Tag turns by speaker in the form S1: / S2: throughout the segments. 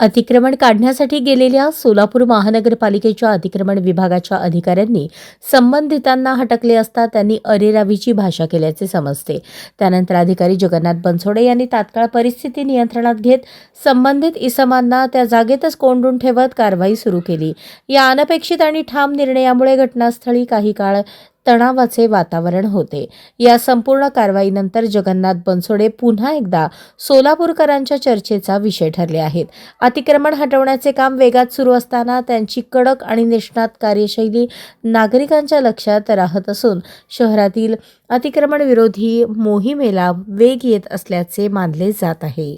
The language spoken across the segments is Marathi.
S1: अतिक्रमण काढण्यासाठी गेलेल्या सोलापूर महानगरपालिकेच्या अतिक्रमण विभागाच्या अधिकाऱ्यांनी संबंधितांना हटकले असता त्यांनी अरेरावीची भाषा केल्याचे समजते. त्यानंतर अधिकारी जगन्नाथ बनसोडे यांनी तात्काळ परिस्थिती नियंत्रणात घेत संबंधित इसमांना त्या जागेतच कोंडून ठेवत कारवाई सुरू केली. या अनपेक्षित आणि ठाम निर्णयामुळे घटनास्थळी काही काळ तणावाचे वातावरण होते. या संपूर्ण कारवाईनंतर जगन्नाथ बनसोडे पुन्हा एकदा सोलापूरकरांच्या चर्चेचा विषय ठरले आहेत. अतिक्रमण हटवण्याचे काम वेगात सुरू असताना त्यांची कडक आणि निष्णात कार्यशैली नागरिकांच्या लक्षात राहत असून शहरातील अतिक्रमण विरोधी मोहिमेला वेग येत असल्याचे मानले जात आहे.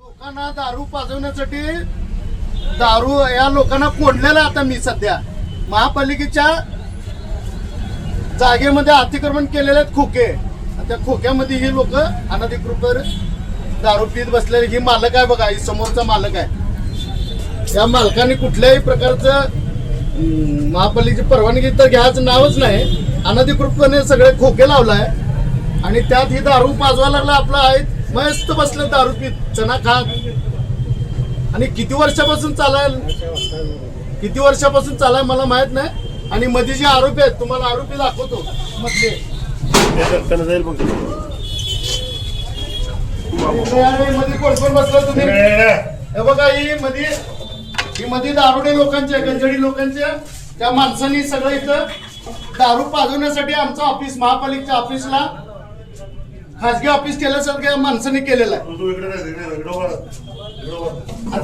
S2: लोकांना दारू पाजवण्यासाठी दारू या लोकांना कोंडलेला आता मी सध्या. महापालिकेच्या जागेमध्ये अतिक्रमण केलेले आहेत खोके. आणि त्या खोक्यामध्ये ही लोक अनधिकृत दारू पीत बसलेले. ही मालक आहे बघा ही समोरचा मालक आहे. या मालकाने कुठल्याही प्रकारचं महापालिकेची परवानगी तर घ्यायचं नावच नाही. अनधिकृतपणे सगळे खोके लावलाय. आणि त्यात ही दारू पाजवा लागला आपला आहेत मस्त बसले दारू पीत चना खात आणि किती वर्षापासून चालाय? किती वर्षापासून चालाय मला माहीत नाही. आणि मध्ये जे आरोपी आहेत तुम्हाला आरोपी दाखवतो. मधले. मध्ये कोण कोण बसला तुम्ही? हे बघा ही मध्ये ही मध्ये दारुडे लोकांचे गंजडी लोकांचे त्या माणसांनी सगळं इथं दारू पाजवण्यासाठी आमचं ऑफिस महापालिकेच्या ऑफिसला खासगी ऑफिस केल्यासारख्या माणसांनी केलेलं आहे.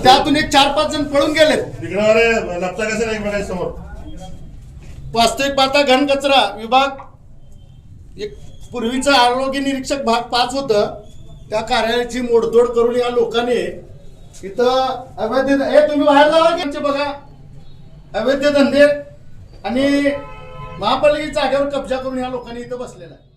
S2: त्यातून एक चार पाच जण पळून गेलेत.
S3: समोर?
S2: वास्तविक पाहता घनकचरा विभाग एक पूर्वीचा आरोग्य निरीक्षक भाग पाच होतं. त्या कार्यालयाची मोडतोड करून या लोकांनी इथं अवैध हे तुम्ही बाहेर जावा की बघा. अवैध धंदे आणि महापालिकेच्या जागेवर कब्जा करून या लोकांनी इथं बसलेला आहे.